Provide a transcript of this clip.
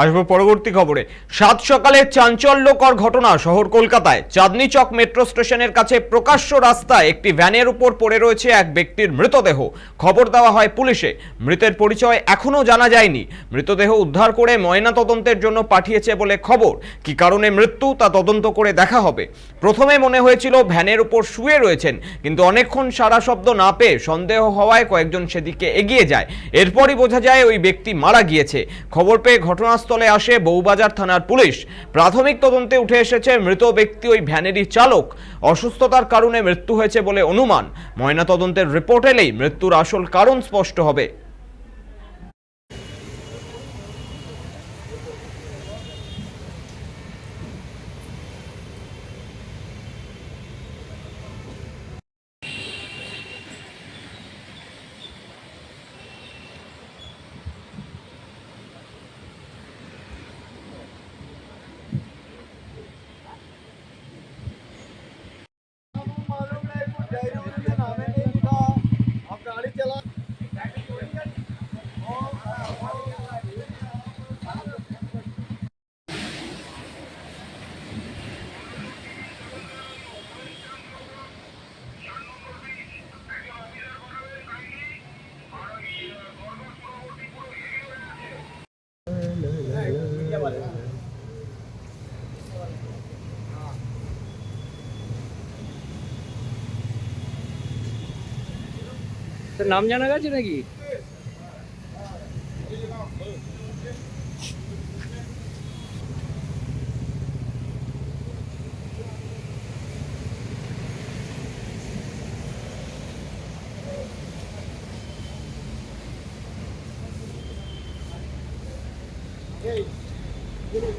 আসব পরবর্তী খবরে। সাত সকালে চাঞ্চল্যকর ঘটনা শহর কলকাতায়। চাঁদনি চক মেট্রো স্টেশনের কাছে প্রকাশ্য রাস্তায় একটি ভ্যানের উপর পড়ে রয়েছে এক ব্যক্তির মৃতদেহ। খবর দেওয়া হয় পুলিশে। মৃতের পরিচয় এখনও জানা যায়নি। মৃতদেহ উদ্ধার করে ময়না তদন্তের জন্য পাঠিয়েছে বলে খবর। কি কারণে মৃত্যু তা তদন্ত করে দেখা হবে। প্রথমে মনে হয়েছিল ভ্যানের উপর শুয়ে রয়েছেন, কিন্তু অনেকক্ষণ সারা শব্দ না পেয়ে সন্দেহ হওয়ায় কয়েকজন সেদিকে এগিয়ে যায়। এরপরই বোঝা যায় ওই ব্যক্তি মারা গিয়েছে। খবর পেয়ে ঘটনাস্থলে আসে বউবাজার থানার পুলিশ। প্রাথমিক তদন্তে উঠে এসেছে, মৃত ব্যক্তি ওই ভ্যানেরই চালক। অসুস্থতার কারণে মৃত্যু হয়েছে বলে অনুমান। ময়নাতদন্তের রিপোর্ট এলেই মৃত্যুর আসল কারণ স্পষ্ট হবে। Yeah. তোর নাম জানা গেছে নাকি Hey,